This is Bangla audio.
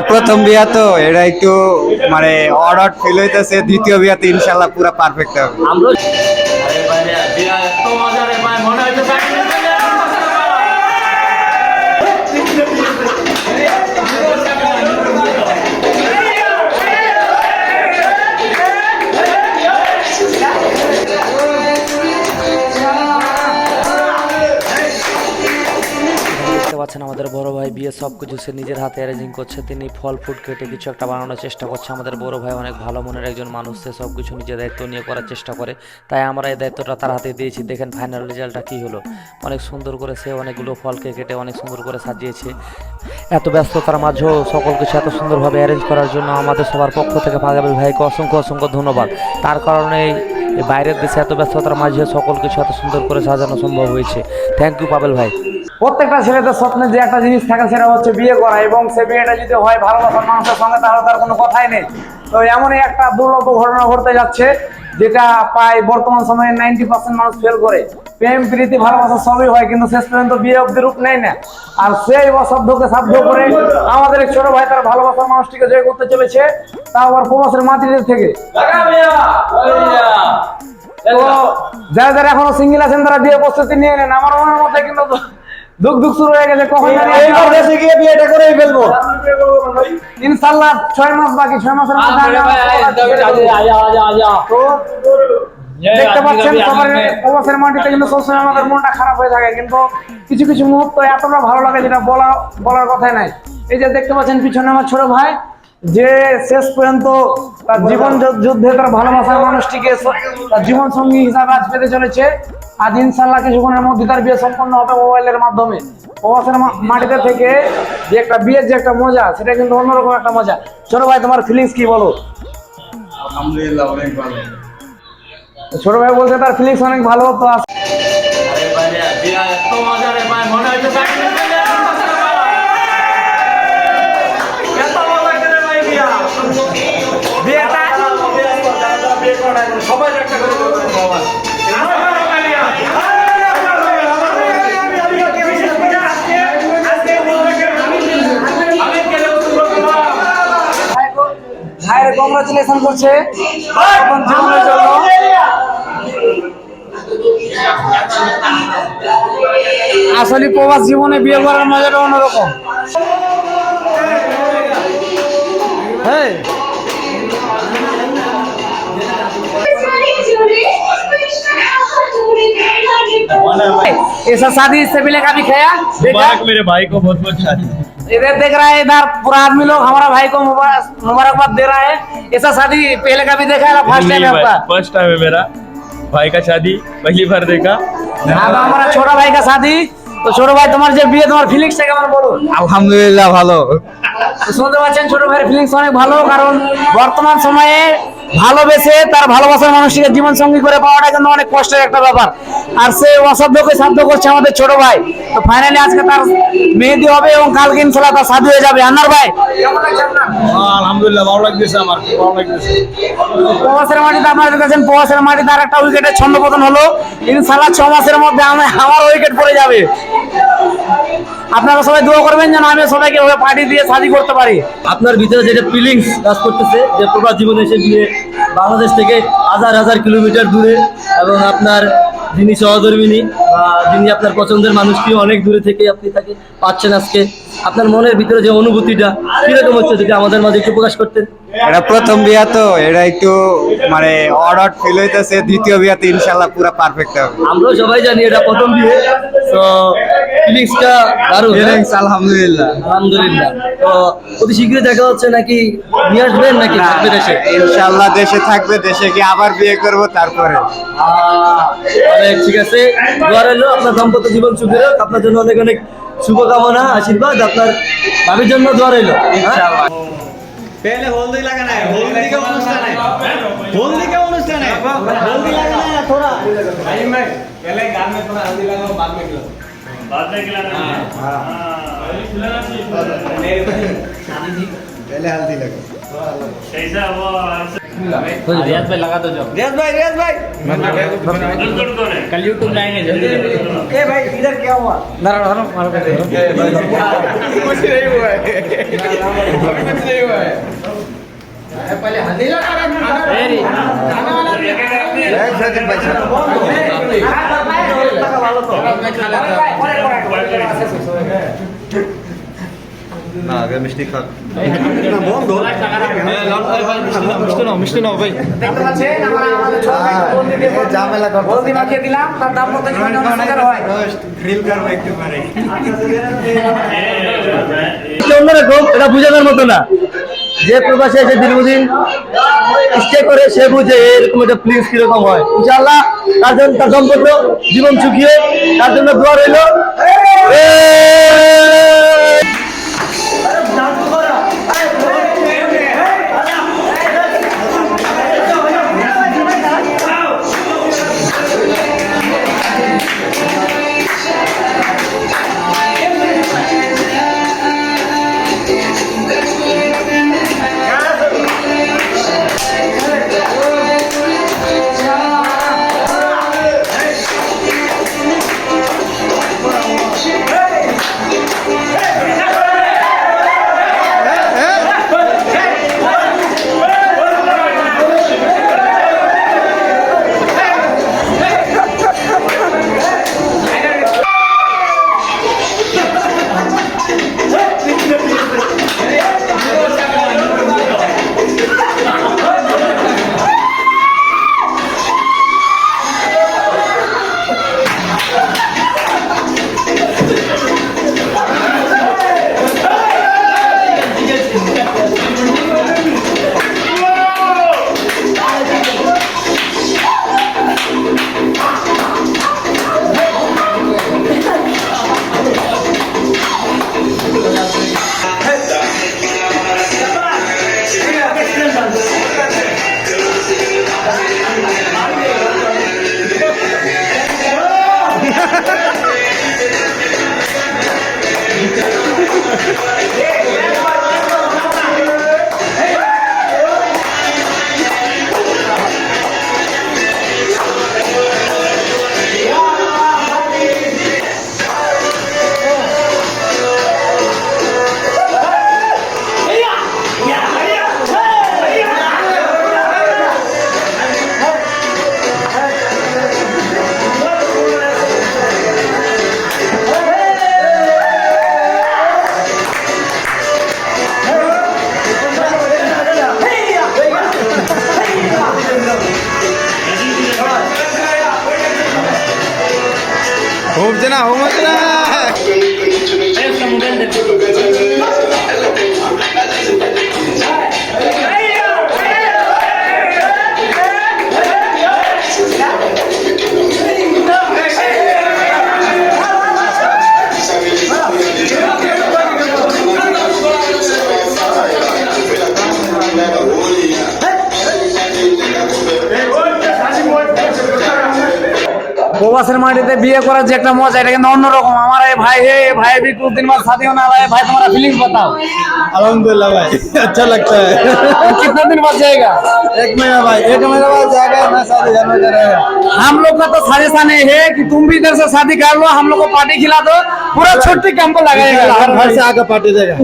প্রথম বিয়া তো, এটা একটু মানে অর্ডার ফিল হইতেছে, দ্বিতীয় বিয়াতে ইনশাল্লাহ পুরো পারফেক্ট হবে। সব কিছু সে নিজের হাতে অ্যারেঞ্জিং করছে, তিনি ফল ফুড কেটে কিছু একটা বানানোর চেষ্টা করছে। আমাদের বড় ভাই অনেক ভালো মনের একজন মানুষ, সে সব কিছু নিজের দায়িত্ব নিয়ে করার চেষ্টা করে। তাই আমরা এই দায়িত্বটা তার হাতে দিয়েছি। দেখেন ফাইনাল রেজাল্টটা কী হলো? অনেক সুন্দর করে সে অনেকগুলো ফলকে কেটে অনেক সুন্দর করে সাজিয়েছে। এত ব্যস্ততার মাঝেও সকল কিছু এত সুন্দরভাবে অ্যারেঞ্জ করার জন্য আমাদের সবার পক্ষ থেকে পাগাবিল ভাইকে অসংখ্য অসংখ্য ধন্যবাদ। তার কারণে বাইরের দেশে এত ব্যস্ততার মাঝে সকল কিছু এত সুন্দর করে সাজানো সম্ভব হয়েছে। থ্যাংক ইউ পাবেল ভাই। প্রত্যেকটা ছেলেদের স্বপ্নে যে একটা জিনিস থাকে সেটা হচ্ছে বিয়ে করা এবং সে বিয়েটা যদি হয় ভালোবাসার মানুষের সঙ্গে তাহলে তার কোনো কথাই নেই। তো এমনই একটা দুর্লভ ঘটনা ঘটতে যাচ্ছে যেটা প্রায় বর্তমান সময়ে নাইনটি পার্সেন্ট মানুষ ফেল করে। প্রেম প্রীতি ভালোবাসা সবই হয় কিন্তু শেষ পর্যন্ত বিয়ে অব্দি রূপ নেয় না। আর সেই অসাধ্যকে সাধ্য করে আমাদের এক ছোট ভাই তার ভালোবাসার মানুষটিকে জয় করতে চলেছে তা আবার প্রবাসের মাটিদের থেকে। তো যারা যারা এখনও সিঙ্গেল আছেন তারা বিয়ে প্রস্তুতি নিয়ে নেন। আমার মনের মধ্যে কিন্তু দুঃখ দুঃখ শুরু হয়ে গেছে কখন এইবার দেশে গিয়ে বিয়েটা করেই ফেলব। ইনশাল্লাহ ছয় মাস বাকি ছয় মাসের মধ্যে তো দেখতে পাচ্ছেন প্রবাসের মাটিতে কিন্তু সবসময় আমাদের মনটা খারাপ হয়ে থাকে কিন্তু কিছু কিছু মুহূর্ত এতটা ভালো লাগে যেটা বলা বলার কথাই নাই। এই যে দেখতে পাচ্ছেন পিছনে আমার ছোট ভাই। যে শেষ পর্যন্ত জীবন যুদ্ধে তার ভালোবাসার মানুষটিকে তার জীবন সঙ্গী হিসাবে আজ পেতে চলেছে। আজ ইনশাল্লাহ কিছুক্ষণের মধ্যে তার বিয়ে সম্পন্ন হবে মোবাইলের মাধ্যমে। প্রবাসের মাটিতে থেকে যে একটা বিয়ের যে একটা মজা সেটা কিন্তু অন্যরকম একটা মজা। ছোট ভাই তোমার ফিলিংস কি বলো? আলহামদুলিল্লাহ অনেক ভালো। ছোট ভাই বলছে তার ফিলিংস অনেক ভালো তো আস- ভাইয়ের কংগ্রাচুলেশন করছে নতুন জীবনের জন্য আসলে প্রবাস জীবনে বিয়ে করার মজাটা অন্যরকম হ্যাঁ ऐसा शादी से मिलेगा अभी खाया देखा मुबारक मेरे भाई को बहुत बहुत शादी इधर देख रहा है इधर पूरा आदमी लोग हमारा भाई को मुबारक मुबारकबाद दे रहा है ऐसा शादी पहले का भी देखा है फर्स्ट टाइम है आपका फर्स्ट टाइम है मेरा भाई का शादी पहली बार देखा अब हमारा छोटा भाई का शादी তো ছোট ভাই তোমার যে বিয়ে তোমার ফিলিংসটা কেমন বলো আলহামদুলিল্লাহ ভালো তো শুনতে পাচ্ছেন ছোট ভাইয়ের ফিলিংস অনেক ভালো কারণ বর্তমান সময়ে ভালোবেসে তার ভালোবাসার মানুষটিকে জীবন সঙ্গী করে পাওয়াটা কিন্তু অনেক কষ্টের একটা ব্যাপার। আর সে অসাধ্যকে সাধ্য করছে আমাদের ছোট ভাই। তো ফাইনালি আজকে তার মেহেদি হবে এবং কালকে ইনশাল্লাহ তার সাধু হয়ে যাবে। আন্নার ভাই আপনার? আলহামদুলিল্লাহ ভালো লাগতেছে আমার ভালো লাগতেছে। প্রবাসের মাটিতে আপনারা দেখেছেন প্রবাসের মাটিতে আর একটা উইকেটের ছন্দপতন হলো। ইনশাল্লাহ ছ মাসের মধ্যে আমি আমার উইকেট পড়ে যাবে। আপনারা সবাই দোয়া করবেন যেন আমি সবাইকে ওভাবে পার্টি দিয়ে শাদি করতে পারি। আপনার ভিতরে যেটা ফিলিংস কাজ করতেছে যে প্রবাস জীবনে এসে গিয়ে বাংলাদেশ থেকে হাজার হাজার কিলোমিটার দূরে এবং আপনার যিনি সহধর্মিনী যিনি আপনার পছন্দের মানুষটি অনেক দূরে থেকে আপনি তাকে পাচ্ছেন আজকে। আপনার মনের ভিতরে যে অনুভূতিটা কীরকম হচ্ছে যদি আমাদের মাঝে একটু প্রকাশ করতেন? এটা প্রথম বিয়া তো এটা একটু মানে অর্ডার ফিল হইতেছে দ্বিতীয় বিয়াতে ইনশাল্লাহ পুরো পারফেক্ট হবে। আমরাও সবাই জানি এটা প্রথম বিয়ে তো ফিলিংসটা দারুণ হ্যাঁ? Feelings আলহামদুলিল্লাহ। আলহামদুলিল্লাহ। তো অতি শীঘ্রই দেখা হচ্ছে নাকি নিয়ে আসবেন নাকি থাকবে দেশে? ইনশাল্লাহ দেশে থাকবে দেশে গিয়ে আবার বিয়ে করব তারপরে। অনেক ঠিক আছে দোয়া রইলো আপনার দাম্পত্য জীবন সুখী হোক আপনার জন্য অনেক অনেক শুভকামনা আশীর্বাদ আপনার ভাবির জন্য দোয়া রইলো হ্যাঁ? पहले हल्दी लगाना है हल्दी का अनुष्ठान है हल्दी का अनुष्ठान है हल्दी लगाना है थोड़ा पहले गाल में थोड़ा हल्दी लगाओ बाद में खिलाओ बाद में खिलाना पहले हल्दी लगाओ कैसा वो રિયાઝ भाई લગાતો જો રિયાઝ ભાઈ રિયાઝ ભાઈ કલ યુટ્યુબ લાઈને જલ્દી એ ભાઈ ઇધર ક્યા હુઆ નારાયણ હરો है कुछ नहीं हुआ है पहले हल्दी लगा खाना वाला पैसा না আগে মিষ্টি খা না বন্ধ। মিষ্টি নাও মিষ্টি নাও ভাই। দেখতে পাচ্ছেন আমরা আমাদের ছোট ভাই ঝামেলা হলদি মাখিয়ে দিলাম তার দাম মতো জীবনে হাজার হয় গ্রিল করব একটু পারে। এটা অন্যরকম এটা বোঝানোর মতো না। যে প্রবাসে এসে দীর্ঘদিন স্টে করে সে বুঝে এরকম একটা প্লিজ কীরকম হয়। ইনশাআল্লাহ তার জন্য তার দম্পত্য জীবন সুখী হোক, তার জন্য দোয়া রইল। না হোম হচ্ছে না। প্রবাসের মাটিতে বিয়ে করার যে একটা মজা এটা কিন্তু অন্যরকম আমার এই ভাই হে ভাই भी कुछ दिन बाद शादी होने वाला है भाई तुम्हारा फीलिंग्स बताओ अल्हम्दुलिल्लाह भाई अच्छा लगता है कितना दिन बाद जाएगा एक महीना भाई एक महीना बाद जाएगा मैं शादी जाने का रहेगा हम लोग का तो सजेशन है कि तुम भी इधर से शादी कर लो हम लोग को पार्टी खिला दो पूरा छुट्टी कैंप लगाएगा घर से आकर पार्टी देगा